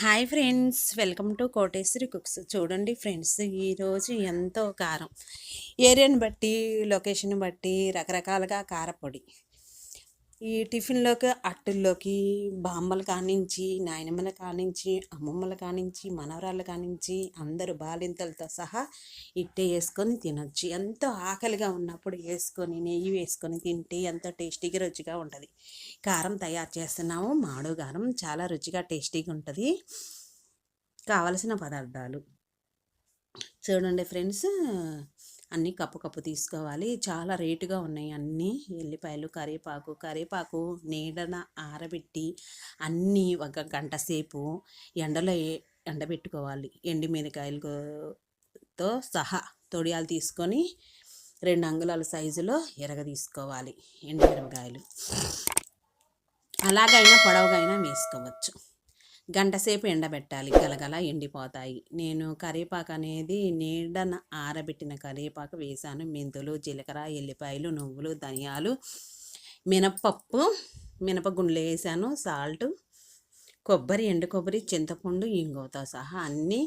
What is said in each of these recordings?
Hi friends welcome to Koteswari cooks. చూడండి friends ఈరోజు ఎంతో కారం. ఏరియాని బట్టి లొకేషన్ బట్టి రకరకాలుగా కారపొడి. ఈ టిఫిన్లోకి అట్టుల్లోకి బామ్మల కానించి నాయనమ్మల కానించి అమ్మమ్మల కానించి మనవరాళ్ళ కానించి అందరూ బాలింతలతో సహా ఇట్టే వేసుకొని తినొచ్చు. ఎంతో ఆకలిగా ఉన్నప్పుడు వేసుకొని నెయ్యి వేసుకొని తింటే ఎంతో టేస్టీగా రుచిగా ఉంటుంది. కారం తయారు చేస్తున్నాము. మాడు కారం చాలా రుచిగా టేస్టీగా ఉంటుంది. కావలసిన పదార్థాలు. చూడండి ఫ్రెండ్స్ అన్నీ కప్పు కప్పు తీసుకోవాలి. చాలా రేటుగా ఉన్నాయి అన్నీ. ఎల్లిపాయలు కరివేపాకు కరివేపాకు నీడన ఆరబెట్టి అన్నీ ఒక గంట సేపు ఎండలో ఎండబెట్టుకోవాలి. ఎండి మిరకాయలతో సహా తొడియాలు తీసుకొని రెండు అంగుళాల సైజులో ఎరగ తీసుకోవాలి ఎండుమిరపకాయలు అలాగైనా పొడవుగైనా వేసుకోవచ్చు. గంటసేపు ఎండబెట్టాలి. గలగల ఎండిపోతాయి. నేను కరివేపాకు అనేది నీడన ఆరబెట్టిన కరివేపాకు వేసాను. మెంతులు జీలకర్ర ఎల్లిపాయలు నువ్వులు ధనియాలు మినపప్పు మినపగుండ్లు వేసాను. సాల్ట్ కొబ్బరి ఎండు కొబ్బరి చింతపండు ఇంగువతో సహా అన్నీ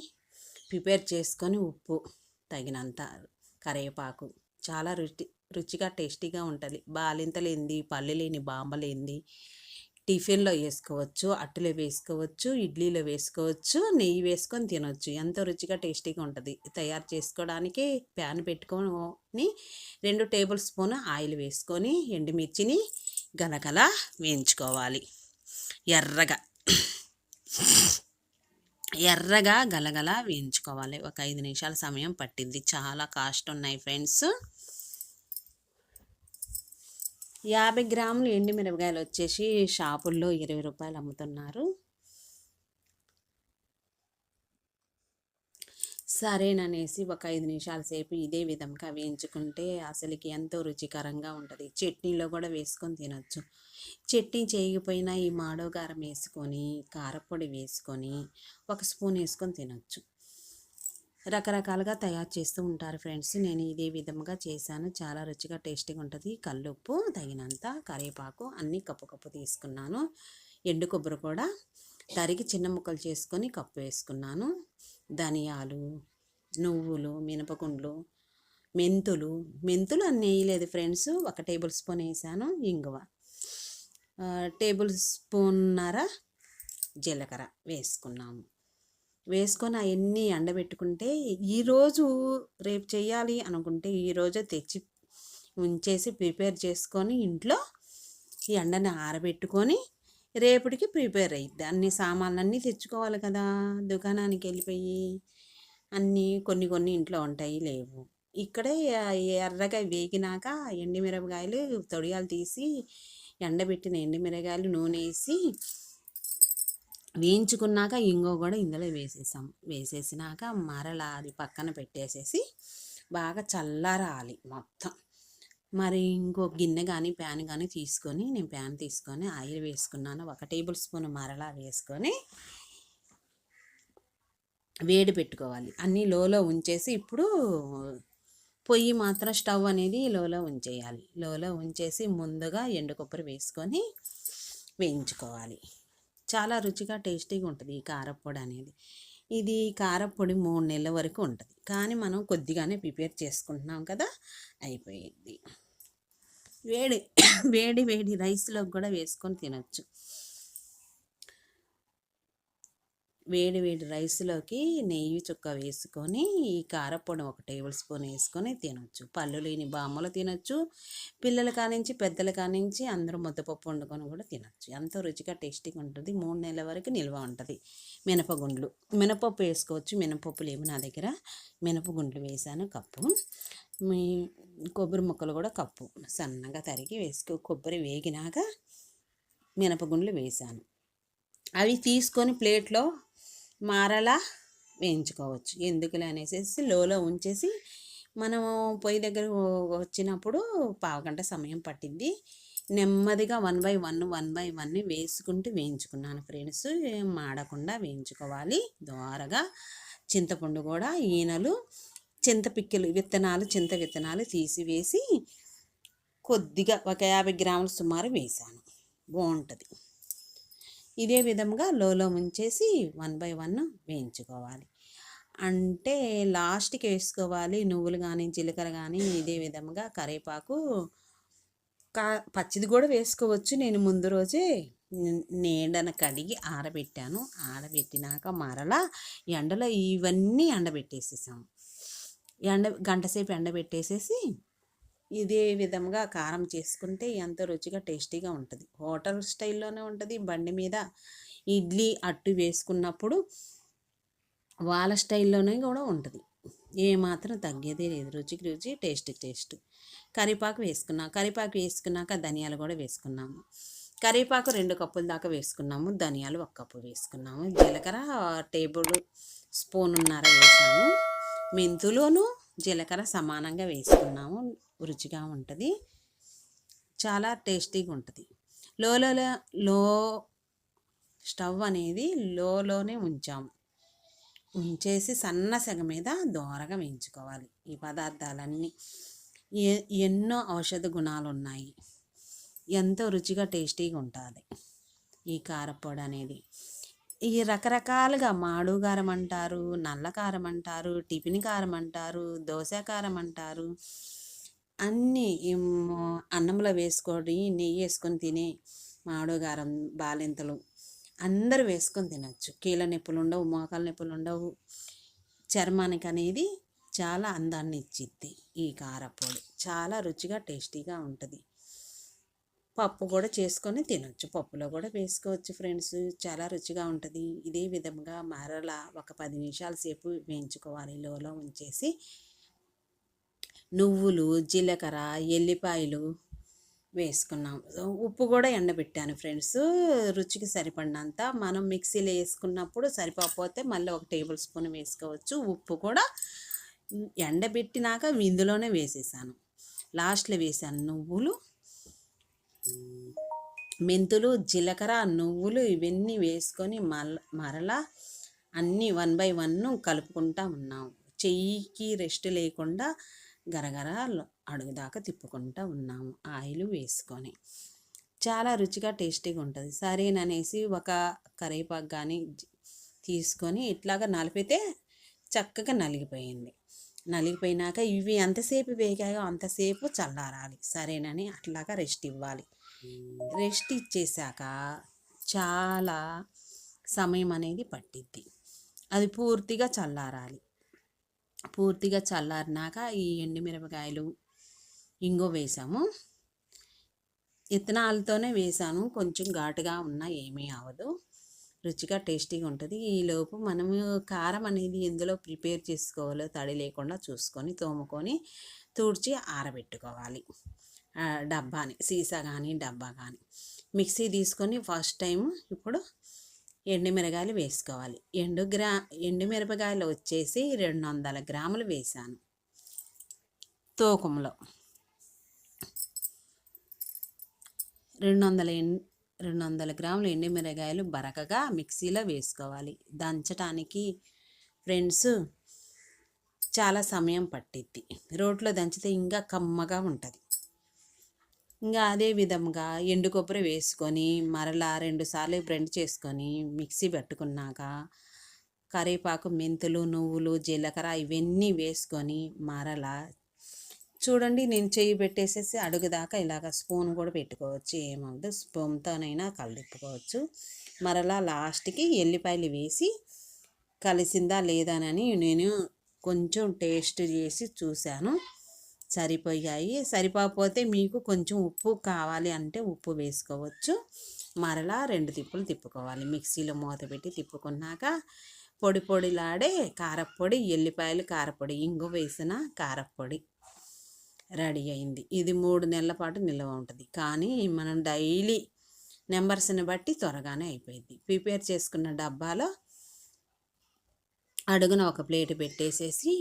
ప్రిపేర్ చేసుకొని ఉప్పు తగినంత కరివేపాకు. చాలా రుచి రుచిగా టేస్టీగా ఉంటుంది. బాలింతలేంది పల్లెలేని బాంబలేంది టిఫిన్లో వేసుకోవచ్చు అట్టులో వేసుకోవచ్చు ఇడ్లీలో వేసుకోవచ్చు నెయ్యి వేసుకొని తినవచ్చు ఎంతో రుచిగా టేస్టీగా ఉంటుంది. తయారు చేసుకోవడానికి ప్యాన్ పెట్టుకొని రెండు టేబుల్ స్పూన్ ఆయిల్ వేసుకొని ఎండుమిర్చిని గలగల వేయించుకోవాలి. ఎర్రగా ఎర్రగా గలగల వేయించుకోవాలి. ఒక ఐదు నిమిషాల సమయం పట్టింది. చాలా కాస్ట్ ఉన్నాయి ఫ్రెండ్స్. యాభై గ్రాములు ఎండి మిరపకాయలు వచ్చేసి షాపుల్లో ఇరవై రూపాయలు అమ్ముతున్నారు. సరేననేసి ఒక ఐదు నిమిషాల సేపు ఇదే విధంగా వేయించుకుంటే అసలుకి ఎంతో రుచికరంగా ఉంటుంది. చట్నీలో కూడా వేసుకొని తినొచ్చు. చట్నీ చేయకపోయినా ఈ మాడోగారం వేసుకొని కారపొడి వేసుకొని ఒక స్పూన్ వేసుకొని తినొచ్చు. రకరకాలుగా తయారు చేస్తూ ఉంటారు ఫ్రెండ్స్. నేను ఇదే విధంగా చేశాను. చాలా రుచిగా టేస్టీగా ఉంటుంది. కల్లుప్పు తగినంత కరివేపాకు అన్నీ కప్పు కప్పు తీసుకున్నాను. ఎండు కొబ్బరి కూడా తరిగి చిన్న ముక్కలు చేసుకొని కప్పు వేసుకున్నాను. ధనియాలు నువ్వులు మినపగుండ్లు మెంతులు మెంతులు అన్నీ వేయలేదు ఫ్రెండ్స్. ఒక టేబుల్ స్పూన్ వేసాను ఇంగువ. టేబుల్ స్పూన్నర జీలకర్ర వేసుకున్నాము. వేసుకొని అవన్నీ ఎండబెట్టుకుంటే ఈరోజు రేపు చేయాలి అనుకుంటే ఈరోజే తెచ్చి ఉంచేసి ప్రిపేర్ చేసుకొని ఇంట్లో ఈ ఎండని ఆరబెట్టుకొని రేపటికి ప్రిపేర్ అయ్యిద్ది అన్ని సామాన్లన్నీ తెచ్చుకోవాలి కదా దుకాణానికి వెళ్ళిపోయి అన్నీ కొన్ని కొన్ని ఇంట్లో ఉంటాయి లేవు. ఇక్కడే ఎర్రగా వేగినాక ఎండిమిరపకాయలు తొడియాలు తీసి ఎండబెట్టిన ఎండిమిరపకాయలు నూనె వేసి వేయించుకున్నాక ఇంగో కూడా ఇందులో వేసేసాం. వేసేసినాక మరలా అది పక్కన పెట్టేసేసి బాగా చల్లారాలి మొత్తం. మరి ఇంకో గిన్నె కానీ ప్యాన్ కానీ తీసుకొని నేను ప్యాన్ తీసుకొని ఆయిల్ వేసుకున్నాను. ఒక టేబుల్ స్పూన్ మరలా వేసుకొని వేడి పెట్టుకోవాలి. అన్నీ లోలో ఉంచేసి ఇప్పుడు పొయ్యి మాత్రం స్టవ్ అనేది లోలో ఉంచేయాలి. లోలో ఉంచేసి ముందుగా ఎండు కొబ్బరి వేసుకొని వేయించుకోవాలి. చాలా రుచిగా టేస్టీగా ఉంటుంది ఈ కారప్పొడి అనేది. ఇది కారప్పొడి మూడు నెలల వరకు ఉంటుంది. కానీ మనం కొద్దిగానే ప్రిపేర్ చేసుకుంటున్నాం కదా అయిపోయింది. వేడి వేడి వేడి రైస్లోకి కూడా వేసుకొని తినచ్చు. వేడి వేడి రైస్లోకి నెయ్యి చుక్క వేసుకొని ఈ కారపొడి ఒక టేబుల్ స్పూన్ వేసుకొని తినొచ్చు. పళ్ళు లేని బామ్మలు తినొచ్చు. పిల్లల కానించి పెద్దల కానించి అందరూ ముద్దపప్పు వండుకొని కూడా తినొచ్చు. ఎంతో రుచిగా టేస్టీగా ఉంటుంది. మూడు నెలల వరకు నిల్వ ఉంటుంది. మినపగుండ్లు. మినపప్పు వేసుకోవచ్చు. మినపప్పు లేవు నా దగ్గర. మినపగుండ్లు వేసాను కప్పు. మీ కొబ్బరి ముక్కలు కూడా కప్పు. సన్నగా తరిగి వేసుకో కొబ్బరి వేగినాక మినపగుండ్లు వేసాను. అవి తీసుకొని ప్లేట్లో మారలా వేయించుకోవచ్చు. ఎందుకులే అనేసి లోలో ఉంచేసి మనం పొయ్యి దగ్గర వచ్చినప్పుడు పావుగంట సమయం పట్టింది. నెమ్మదిగా one by one one by one వేసుకుంటూ వేయించుకున్నాను ఫ్రెండ్స్. మాడకుండా వేయించుకోవాలి. ద్వారగా చింతపండు కూడా ఈనలు చింతపిక్కలు విత్తనాలు చింత విత్తనాలు తీసివేసి కొద్దిగా ఒక యాభై గ్రాములు సుమారు వేసాను. బాగుంటుంది. ఇదే విధంగా లోలో ముంచేసి వన్ బై వన్ వేయించుకోవాలి. అంటే లాస్ట్కి వేసుకోవాలి. నువ్వులు కానీ జీలకర్ర కానీ ఇదే విధంగా కరివేపాకు కా పచ్చిది కూడా వేసుకోవచ్చు. నేను ముందు రోజే నీడన కడిగి ఆరబెట్టాను. ఆరబెట్టినాక మరలా ఎండలో ఇవన్నీ ఎండబెట్టేసేసాము. ఎండ గంట సేపు ఎండబెట్టేసేసి ఇదే విధంగా కారం చేసుకుంటే ఎంతో రుచిగా టేస్టీగా ఉంటుంది. హోటల్ స్టైల్లోనే ఉంటుంది. బండి మీద ఇడ్లీ అట్టు వేసుకున్నప్పుడు వాళ్ళ స్టైల్లోనే కూడా ఉంటుంది. ఏమాత్రం తగ్గేదే లేదు. రుచికి రుచి టేస్ట్ టేస్ట్. కరివేపాకు వేసుకున్నాం. కరివేపాకు వేసుకున్నాక ధనియాలు కూడా వేసుకున్నాము. కరివేపాకు రెండు కప్పుల దాకా వేసుకున్నాము. ధనియాలు ఒక కప్పు వేసుకున్నాము. జీలకర్ర టేబుల్ స్పూన్ ఉన్నారా వేసాము. మెంతులోను జీలకర్ర సమానంగా వేసుకున్నాము. రుచిగా ఉంటుంది. చాలా టేస్టీగా ఉంటుంది. లోలో లో స్టవ్ అనేది లోలోనే ఉంచాము. ఉంచేసి సన్న సెగ మీద దోరగా వేయించుకోవాలి. ఈ పదార్థాలన్నీ ఎన్నో ఔషధ గుణాలు ఉన్నాయి ఎంతో రుచిగా టేస్టీగా ఉంటుంది. ఈ కారపొడి అనేది. ఈ రకరకాలుగా మాడు కారం అంటారు నల్ల కారం అంటారు టిఫిన్ కారం అంటారు దోశ కారం అంటారు. అన్నీ అన్నంలో వేసుకొని నెయ్యి వేసుకొని తినే మాడు బాలింతలు అందరూ వేసుకొని తినచ్చు. కీళ్ళ నొప్పులు ఉండవు మోకాల నొప్పులు ఉండవు. చర్మానికి అనేది చాలా అందాన్ని ఇచ్చిద్ది ఈ కారపొడి. చాలా రుచిగా టేస్టీగా ఉంటుంది. పప్పు కూడా చేసుకొని తినొచ్చు. పప్పులో కూడా వేసుకోవచ్చు ఫ్రెండ్స్. చాలా రుచిగా ఉంటుంది. ఇదే విధంగా మరలా ఒక పది నిమిషాల సేపు వేయించుకోవాలి. లోలో ఉంచేసి నువ్వులు జీలకర్ర ఎల్లిపాయలు వేసుకున్నాం. ఉప్పు కూడా ఎండబెట్టాను ఫ్రెండ్స్. రుచికి సరిపడినంత మనం మిక్సీలో వేసుకున్నప్పుడు సరిపోకపోతే మళ్ళీ ఒక టేబుల్ స్పూన్ వేసుకోవచ్చు. ఉప్పు కూడా ఎండబెట్టినాక ఇందులోనే వేసేసాను. లాస్ట్లో వేసాను నువ్వులు మెంతులు జీలకర్ర నువ్వులు ఇవన్నీ వేసుకొని మల మరలా అన్నీ వన్ బై వన్ కలుపుకుంటా ఉన్నాం. చెయ్యికి రెస్ట్ లేకుండా గరగర అడుగుదాకా తిప్పుకుంటూ ఉన్నాము ఆయిల్ వేసుకొని. చాలా రుచిగా టేస్టీగా ఉంటుంది. సరేననేసి ఒక కరివేపాకు కానీ తీసుకొని ఇట్లాగా నలిపితే చక్కగా నలిగిపోయింది. నలిగిపోయినాక ఇవి ఎంతసేపు వేగాయో అంతసేపు చల్లారాలి. సరేనని అట్లాగా రెస్ట్ ఇవ్వాలి. రెస్ట్ ఇచ్చేసాక చాలా సమయం అనేది పట్టిద్ది. అది పూర్తిగా చల్లారాలి. పూర్తిగా చల్లారినాక ఈ ఎండుమిరపకాయలు ఇంగో వేసాము. ఇత్తనాలతోనే వేసాను. కొంచెం ఘాటుగా ఉన్నా ఏమీ అవ్వదు. రుచిగా టేస్టీగా ఉంటుంది. ఈలోపు మనము కారం అనేది ఎందులో ప్రిపేర్ చేసుకోవాలో తడి లేకుండా చూసుకొని తోముకొని తుడిచి ఆరబెట్టుకోవాలి. డబ్బాని సీసా కానీ డబ్బా కానీ మిక్సీ తీసుకొని ఫస్ట్ టైం ఇప్పుడు ఎండుమిరగాయలు వేసుకోవాలి. ఎండు గ్రా ఎండుమిరపకాయలు వచ్చేసి రెండు వందల గ్రాములు వేసాను తూకంలో రెండు వందల రెండు వందల గ్రాములు ఎండుమిరగాయలు బరకగా మిక్సీలో వేసుకోవాలి. దంచటానికి ఫ్రెండ్స్ చాలా సమయం పట్టిద్ది. రోట్లో దంచితే ఇంకా కమ్మగా ఉంటుంది. ఇంకా అదే విధంగా ఎండు కొబ్బరి వేసుకొని మరలా రెండుసార్లు బ్రెండ్ చేసుకొని మిక్సీ పెట్టుకున్నాక కరివేపాకు మెంతులు నువ్వులు జీలకర్ర ఇవన్నీ వేసుకొని మరలా చూడండి నేను చెయ్యి పెట్టేసేసి అడుగుదాకా ఇలాగ స్పూన్ కూడా పెట్టుకోవచ్చు. ఏమవుదు స్పూన్తోనైనా కలిపుకోవచ్చు మరలా లాస్ట్కి ఎల్లిపాయలు వేసి కలిసిందా లేదానని నేను కొంచెం టేస్ట్ చేసి చూశాను. సరిపోయాయి. సరిపోకపోతే మీకు కొంచెం ఉప్పు కావాలి అంటే ఉప్పు వేసుకోవచ్చు. మరలా రెండు తిప్పులు తిప్పుకోవాలి. మిక్సీలో మూత పెట్టి తిప్పుకున్నాక పొడి పొడిలాడే కారప్పొడి ఎల్లిపాయలు కారపొడి ఇంగు వేసిన కారపొడి రెడీ అయింది. ఇది మూడు నెలల పాటు నిల్వ ఉంటుంది. కానీ మనం డైలీ నెంబర్స్ని బట్టి త్వరగానే అయిపోయింది ప్రిపేర్ చేసుకున్న డబ్బాలో అడుగున ఒక ప్లేట్ పెట్టేసేసి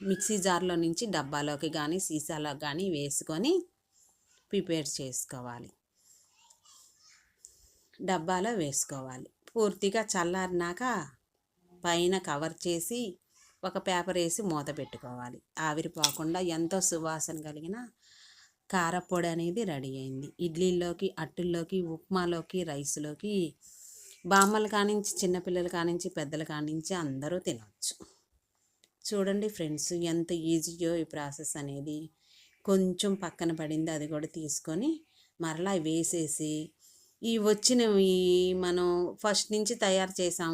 మిక్సీ జార్లో నుంచి డబ్బాలోకి కానీ సీసాలో కానీ వేసుకొని ప్రిపేర్ చేసుకోవాలి. డబ్బాలో వేసుకోవాలి. పూర్తిగా చల్లారినాక పైన కవర్ చేసి ఒక పేపర్ వేసి మూత పెట్టుకోవాలి. ఆవిరిపోకుండా ఎంతో సువాసన కలిగిన కారపొడి అనేది రెడీ అయింది. ఇడ్లీలోకి అట్టుల్లోకి ఉప్మాలోకి రైస్లోకి బామ్మల కానించి చిన్నపిల్లల కానించి పెద్దల కానించి అందరూ తినవచ్చు చూడండి ఫ్రెండ్స్ ఎంత ఈజీయో ఈ ప్రాసెస్ అనేది. కొంచెం పక్కన పడింది అది కూడా తీసుకొని మరలా వేసేసి ఈ వచ్చినవి మనం ఫస్ట్ నుంచి తయారు చేసాం.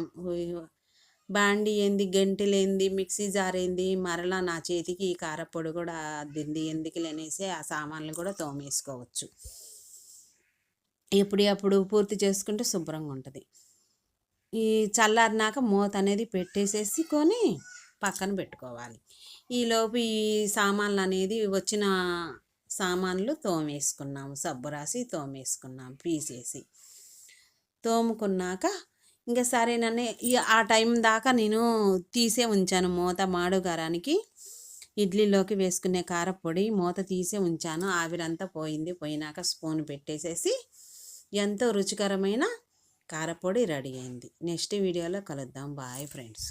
బాండి ఏంది గంటలేంది మిక్సీ జార్ ఏంది మరలా నా చేతికి ఈ కారపొడి కూడా అద్దింది. ఎందుకు లేనేసి ఆ సామాన్లు కూడా తోమేసుకోవచ్చు. ఎప్పుడు అప్పుడు పూర్తి చేసుకుంటే శుభ్రంగా ఉంటుంది. ఈ చల్లారినాక మూత అనేది పెట్టేసేసి కొని పక్కన పెట్టుకోవాలి. ఈలోపు ఈ సామాన్లు అనేది వచ్చిన సామాన్లు తోమేసుకున్నాము. సబ్బు రాసి తోమేసుకున్నాం పీసేసి. తోముకున్నాక ఇంకా సరేనని ఆ టైం దాకా నేను తీసే ఉంచాను మూత మాడుగారానికి. ఇడ్లీలోకి వేసుకునే కారపొడి మూత తీసే ఉంచాను. ఆవిరంతా పోయింది. పోయినాక స్పూన్ పెట్టేసేసి ఎంతో రుచికరమైన కారపొడి రెడీ అయింది. నెక్స్ట్ వీడియోలో కలుద్దాం. Bye friends.